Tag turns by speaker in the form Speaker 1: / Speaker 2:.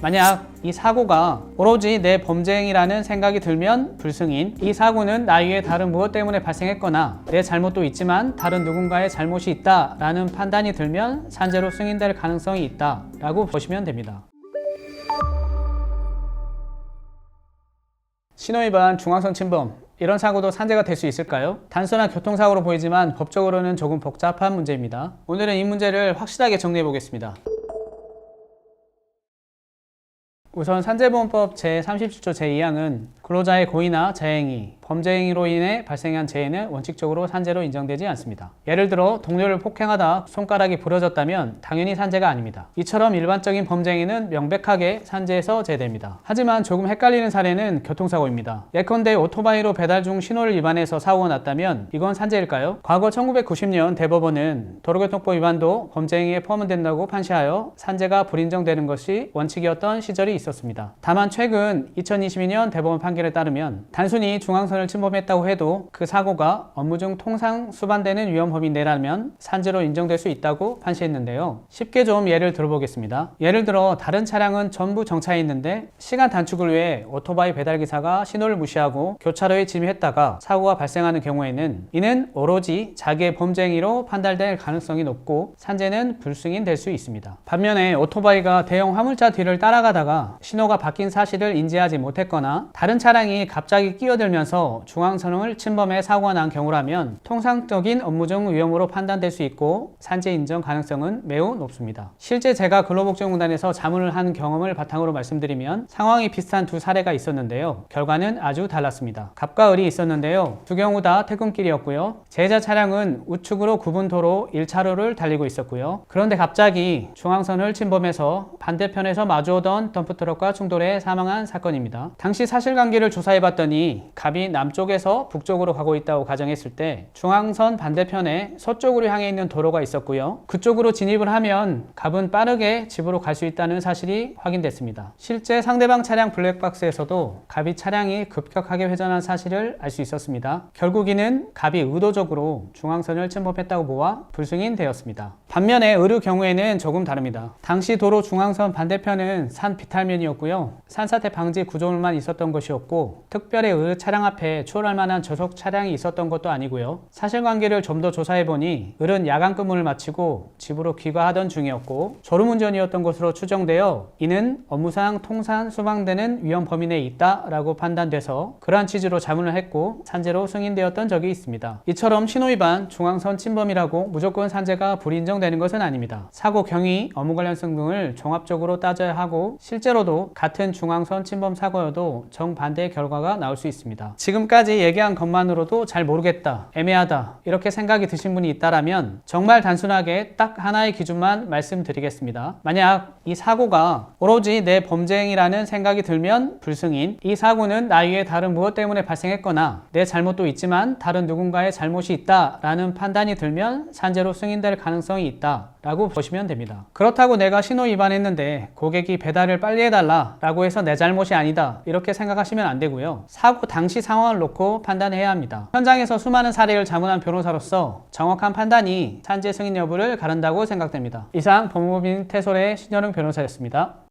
Speaker 1: 만약 이 사고가 오로지 내 범죄행위라는 생각이 들면 불승인 이 사고는 나 위에 다른 무엇 때문에 발생했거나 내 잘못도 있지만 다른 누군가의 잘못이 있다 라는 판단이 들면 산재로 승인될 가능성이 있다 라고 보시면 됩니다. 신호위반 중앙선 침범 이런 사고도 산재가 될 수 있을까요? 단순한 교통사고로 보이지만 법적으로는 조금 복잡한 문제입니다. 오늘은 이 문제를 확실하게 정리해 보겠습니다. 우선 산재보험법 제37조 제2항은 근로자의 고의나 자행위, 범죄행위로 인해 발생한 재해는 원칙적으로 산재로 인정되지 않습니다. 예를 들어 동료를 폭행하다 손가락이 부러졌다면 당연히 산재가 아닙니다. 이처럼 일반적인 범죄행위는 명백하게 산재에서 제외됩니다. 하지만 조금 헷갈리는 사례는 교통사고입니다. 예컨대 오토바이로 배달 중 신호를 위반해서 사고가 났다면 이건 산재일까요? 과거 1990년 대법원은 도로교통법 위반도 범죄행위에 포함된다고 판시하여 산재가 불인정되는 것이 원칙이었던 시절이 있었습니다. 다만 최근 2022년 대법원 판결 에 따르면 단순히 중앙선을 침범했다고 해도 그 사고가 업무 중 통상 수반되는 위험 범위 내라면 산재로 인정될 수 있다고 판시했는데요. 쉽게 좀 예를 들어보겠습니다. 예를 들어 다른 차량은 전부 정차해 있는데 시간 단축을 위해 오토바이 배달 기사가 신호를 무시하고 교차로에 진입했다가 사고가 발생하는 경우에는 이는 오로지 자기의 범죄 행위로 판단될 가능성이 높고 산재는 불승인 될 수 있습니다. 반면에 오토바이가 대형 화물차 뒤를 따라가다가 신호가 바뀐 사실을 인지하지 못했거나 다른 차 량이 갑자기 끼어들면서 중앙선을 침범해 사고가 난 경우라면 통상적인 업무 중 위험으로 판단될 수 있고 산재 인정 가능성은 매우 높습니다. 실제 제가 근로복지공단에서 자문을 한 경험을 바탕으로 말씀드리면 상황이 비슷한 두 사례가 있었는데요. 결과는 아주 달랐습니다. 갑과 을이 있었는데요. 두 경우 다 퇴근길이었고요. 제자 차량은 우측으로 구분 도로 1차로를 달리고 있었고요. 그런데 갑자기 중앙선을 침범해서 반대편에서 마주오던 덤프트럭과 충돌해 사망한 사건입니다. 당시 사실관계 를 조사해 봤더니 갑이 남쪽에서 북쪽으로 가고 있다고 가정했을 때 중앙선 반대편에 서쪽으로 향해 있는 도로가 있었고요. 그쪽으로 진입을 하면 갑은 빠르게 집으로 갈 수 있다는 사실이 확인됐습니다. 실제 상대방 차량 블랙박스에서도 갑이 차량이 급격하게 회전한 사실을 알 수 있었습니다. 결국 이는 갑이 의도적으로 중앙선을 침범했다고 보아 불승인 되었습니다. 반면에 의류 경우에는 조금 다릅니다. 당시 도로 중앙선 반대편은 산 비탈면이었고요. 산사태 방지 구조물만 있었던 것이었고 특별히 의 차량 앞에 추월할 만한 저속 차량이 있었던 것도 아니고요. 사실관계를 좀 더 조사해보니 을은 야간 근무를 마치고 집으로 귀가하던 중이었고 졸음운전이었던 것으로 추정되어 이는 업무상 통산 수방되는 위험 범위 내에 있다라고 판단돼서 그러한 취지로 자문을 했고 산재로 승인되었던 적이 있습니다. 이처럼 신호위반, 중앙선 침범이라고 무조건 산재가 불인정 되는 것은 아닙니다. 사고 경위, 업무 관련성 등을 종합적으로 따져야 하고 실제로도 같은 중앙선 침범 사고여도 정반대의 결과가 나올 수 있습니다. 지금까지 얘기한 것만으로도 잘 모르겠다, 애매하다 이렇게 생각이 드신 분이 있다라면 정말 단순하게 딱 하나의 기준만 말씀드리겠습니다. 만약 이 사고가 오로지 내 범죄행위라는 생각이 들면 불승인 이 사고는 나 위에 다른 무엇 때문에 발생했거나 내 잘못도 있지만 다른 누군가의 잘못이 있다라는 판단이 들면 산재로 승인될 가능성이 있다 라고 보시면 됩니다. 그렇다고 내가 신호 위반했는데 고객이 배달을 빨리 해달라 라고 해서 내 잘못이 아니다 이렇게 생각하시면 안 되고요. 사고 당시 상황을 놓고 판단해야 합니다. 현장에서 수많은 사례를 자문한 변호사로서 정확한 판단이 산재 승인 여부를 가른다고 생각됩니다. 이상 법무법인 태솔의 신여름 변호사였습니다.